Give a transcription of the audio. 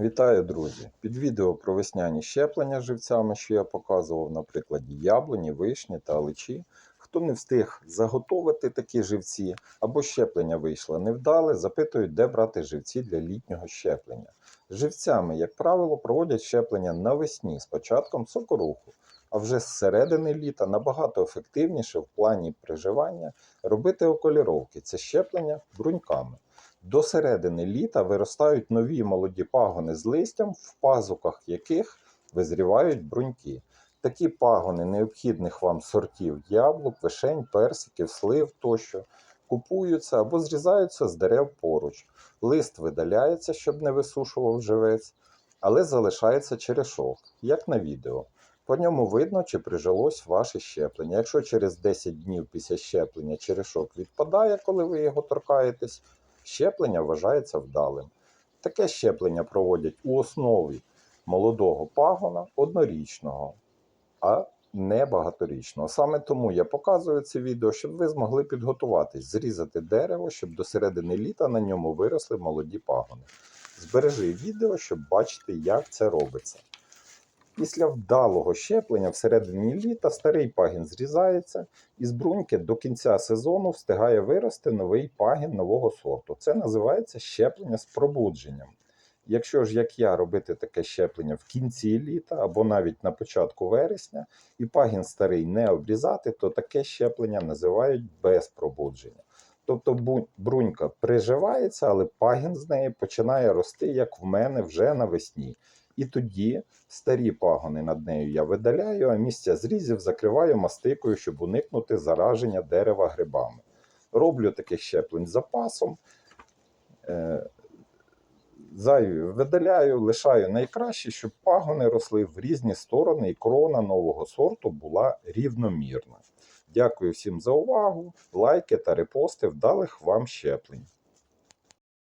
Вітаю, друзі! Під відео про весняні щеплення живцями, що я показував на прикладі яблуні, вишні та аличі. Хто не встиг заготовити такі живці або щеплення вийшло невдале, запитують, де брати живці для літнього щеплення. Живцями, як правило, проводять щеплення навесні з початком сокоруху, а вже з середини літа набагато ефективніше в плані приживання робити околіровки це щеплення бруньками. До середини літа виростають нові молоді пагони з листям, в пазуках яких визрівають бруньки. Такі пагони необхідних вам сортів яблук, вишень, персиків, слив тощо купуються або зрізаються з дерев поруч. Лист видаляється, щоб не висушував живець, але залишається черешок, як на відео. По ньому видно, чи прижилось ваше щеплення. Якщо через 10 днів після щеплення черешок відпадає, коли ви його торкаєтесь, щеплення вважається вдалим. Таке щеплення проводять у основі молодого пагона однорічного, а не багаторічного. Саме тому я показую це відео, щоб ви змогли підготуватись, зрізати дерево, щоб до середини літа на ньому виросли молоді пагони. Збережи відео, щоб бачити, як це робиться. Після вдалого щеплення всередині літа старий пагін зрізається, і з бруньки до кінця сезону встигає вирости новий пагін нового сорту. Це називається щеплення з пробудженням. Якщо ж, як я, робити таке щеплення в кінці літа або навіть на початку вересня, і пагін старий не обрізати, то таке щеплення називають без пробудження. Тобто брунька приживається, але пагін з неї починає рости, як в мене вже навесні. І тоді старі пагони над нею я видаляю, а місця зрізів закриваю мастикою, щоб уникнути зараження дерева грибами. Роблю таких щеплень запасом. Е, Зайві видаляю, лишаю найкраще, щоб пагони росли в різні сторони і крона нового сорту була рівномірна. Дякую всім за увагу, лайки та репости вдалих вам щеплень.